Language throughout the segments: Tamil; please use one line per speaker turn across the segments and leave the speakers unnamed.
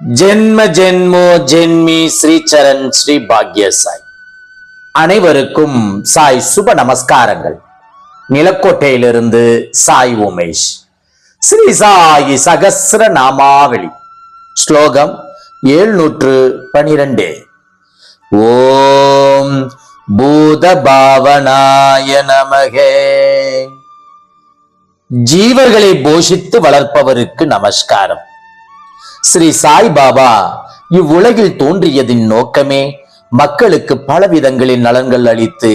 ஜென்ம ஜென்மோ ஜென்மி ஸ்ரீ சரண் ஸ்ரீ பாக்ய சாய் அனைவருக்கும் சாய் சுப நமஸ்காரங்கள். நிலக்கோட்டையிலிருந்து சாய் உமேஷ். ஸ்ரீ சாயி சகசிர நாமாவளி. ஸ்லோகம் ஏழ்நூற்று பனிரெண்டு. ஓம் பூத பாவனாய நமகே. ஜீவர்களை போஷித்து வளர்ப்பவருக்கு நமஸ்காரம். ஸ்ரீ சாய் பாபா இவ்வுலகில் தோன்றியதின் நோக்கமே மக்களுக்கு பல விதங்களின் நலன்கள் அளித்து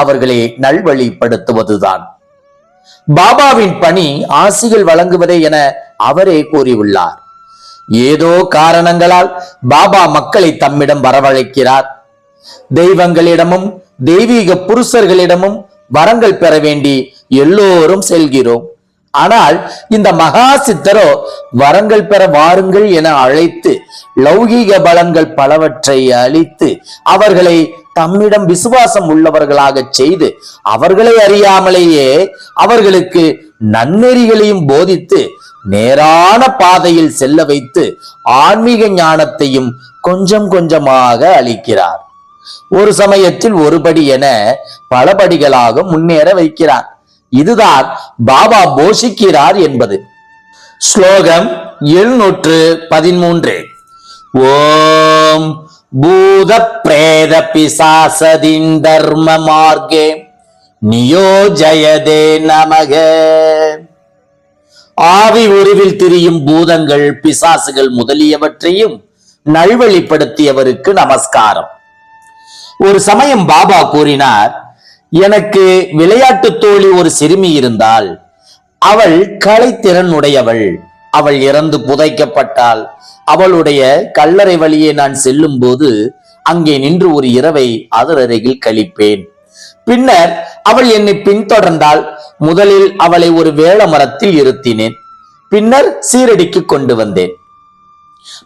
அவர்களை நல்வழிப்படுத்துவதுதான். பாபாவின் பணி ஆசிகள் வழங்குவதே என அவரே கூறியுள்ளார். ஏதோ காரணங்களால் பாபா மக்களை தம்மிடம் வரவழைக்கிறார். தெய்வங்களிடமும் தெய்வீக புருஷர்களிடமும் வரங்கள் பெற வேண்டி எல்லோரும் செல்கிறோம். ஆனால் இந்த மகா சித்தரோ வரங்கள் பெற வாருங்கள் என அழைத்து லௌகீக பலன்கள் பலவற்றை அளித்து அவர்களை தம்மிடம் விசுவாசம் உள்ளவர்களாக செய்து அவர்களை அறியாமலேயே அவர்களுக்கு நன்னெறிகளையும் போதித்து நேரான பாதையில் செல்ல வைத்து ஆன்மீக ஞானத்தையும் கொஞ்சம் கொஞ்சமாக அளிக்கிறார். ஒரு சமயத்தில் ஒரு படி என பல படிகளாக முன்னேற வைக்கிறார். இதுதான் பாபா போஷிக்கிறார் என்பது. ஸ்லோகம் எழுநூற்று பதிமூன்று ஓம் பூத பிரேத பிசாசதின் தர்ம மார்க்கே நியோஜயதே நமக. ஆவி உருவில் திரியும் பூதங்கள் பிசாசுகள் முதலியவற்றையும் நல்வழிப்படுத்தியவருக்கு நமஸ்காரம். ஒரு சமயம் பாபா கூறினார் எனக்கு விளையாட்டு தோழி ஒரு சிறுமி இருந்தால் அவள் கலைத்திறன் உடையவள் அவள் இறந்து புதைக்கப்பட்டால் அவளுடைய கல்லறை வழியே நான் செல்லும் போது அங்கே நின்று ஒரு இரவை அதர் அருகில் கழிப்பேன். பின்னர் அவள் என்னை பின்தொடர்ந்தால் முதலில் அவளை ஒரு வேள மரத்தில் இருத்தினேன். பின்னர் சீரடிக்கு கொண்டு வந்தேன்.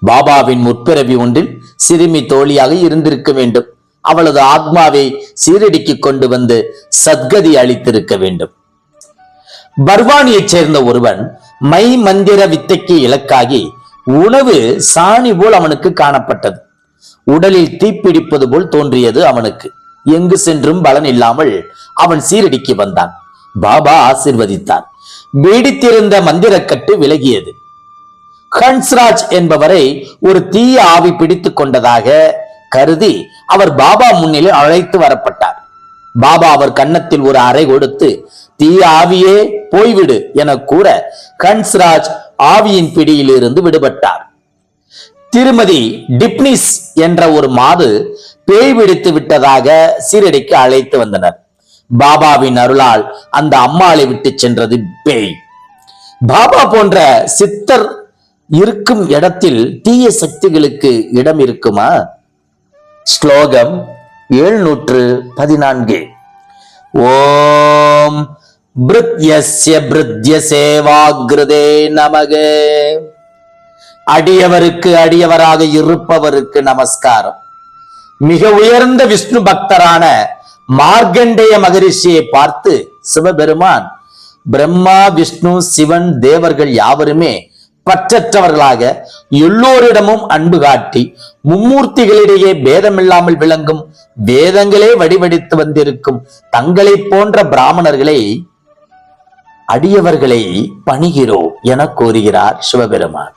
பாபாவின் முற்பிறவி ஒன்றில் சிறுமி தோழியாக இருந்திருக்க வேண்டும். அவளது ஆத்மாவை சீரடிக்கு கொண்டு வந்து சத்கதி அளித்திருக்க வேண்டும். பர்வானியைச் சேர்ந்த ஒருவன் மை மந்திர வித்தைக்கு இலக்காகி உணவு சாணி போல் அவனுக்கு காணப்பட்டது. உடலில் தீப்பிடிப்பது போல் தோன்றியது அவனுக்கு. எங்கு சென்றும் பலன் இல்லாமல் அவன் சீரடிக்கு வந்தான். பாபா ஆசிர்வதித்தார். பீடித்திருந்த மந்திரக்கட்டு விலகியது. ஹன்ஸ்ராஜ் என்பவரை ஒரு தீய ஆவி பிடித்துக் கொண்டதாக கருதி அவர் பாபா முன்னிலை அழைத்து வரப்பட்டார். பாபா அவர் கன்னத்தில் ஒரு அறை கொடுத்து தீய ஆவியே போய்விடு என கூற கன்ஸ்ராஜ் ஆவியின் பிடியிலிருந்து விடுபட்டார். திருமதி டிப்னிஸ் என்ற ஒரு மாது பேய் பிடித்து விட்டதாக சீரடிக்கு அழைத்து வந்தனர். பாபாவின் அருளால் அந்த அம்மாளை விட்டு சென்றது பேய். பாபா போன்ற சித்தர் இருக்கும் இடத்தில் தீய சக்திகளுக்கு இடம் இருக்குமா? ஸ்லோகம் எழுநூற்று பதினான்கு. ஓம் பிருத்யஸ்ய பிருத்ய சேவாகிருதே நமக. அடியவருக்கு அடியவராக இருப்பவருக்கு நமஸ்காரம். மிக உயர்ந்த விஷ்ணு பக்தரான மார்க்கண்டேய மகரிஷியை பார்த்து சிவபெருமான் பிரம்மா விஷ்ணு சிவன் தேவர்கள் யாவருமே பற்றற்றவர்களாக எல்லோரிடமும் அன்பு காட்டி மும்மூர்த்திகளிடையே பேதமில்லாமல் விளங்கும் வேதங்களே வடிவடித்து வந்திருக்கும் தங்களை போன்ற பிராமணர்களை அடியவர்களை பணிகிறோம் என கோருகிறார் சிவபெருமான்.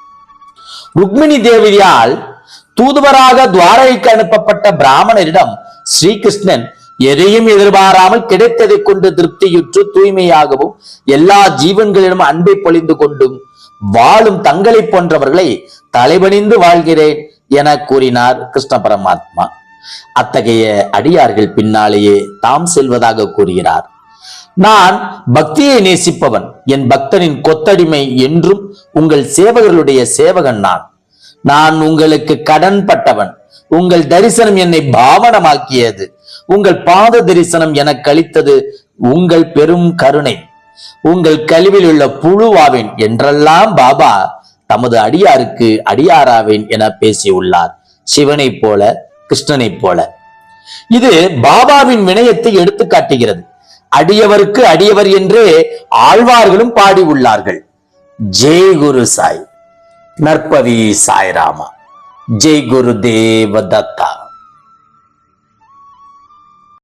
ருக்மிணி தேவியால் தூதுவராக துவாரகைக்கு அனுப்பப்பட்ட பிராமணரிடம் ஸ்ரீகிருஷ்ணன் எதையும் எதிர்பாராமல் கிடைத்ததை கொண்டு திருப்தியுற்று தூய்மையாகவும் எல்லா ஜீவன்களிடம் அன்பை பொழிந்து கொண்டும் வாழும் தங்களை போன்றவர்களை தலைபணிந்து வாழ்கிறேன் என கூறினார் கிருஷ்ண பரமாத்மா. அத்தகைய அடியார்கள் பின்னாலேயே தாம் செல்வதாக கூறுகிறார். நான் பக்தியை நேசிப்பவன் என் பக்தனின் கொத்தடிமை என்றும் உங்கள் சேவகர்களுடைய சேவகன் நான். நான் உங்களுக்கு கடன் பட்டவன் உங்கள் தரிசனம் என்னை பாவனமாக்கியது உங்கள் பாத தரிசனம் எனக்கு அளித்தது உங்கள் பெரும் கருணை. உங்கள் கழிவில் உள்ள புழுவாவேன் என்றெல்லாம் பாபா தமது அடியாருக்கு அடியாராவேன் என பேசியுள்ளார். சிவனைப் போல கிருஷ்ணனைப் போல. இது பாபாவின் வினயத்தை எடுத்து காட்டுகிறது. அடியவருக்கு அடியவர் என்றே ஆழ்வார்களும் பாடி உள்ளார்கள். ஜெய் குரு சாய். நற்பவி சாய்ராமா. ஜெய் குரு தேவதத்தா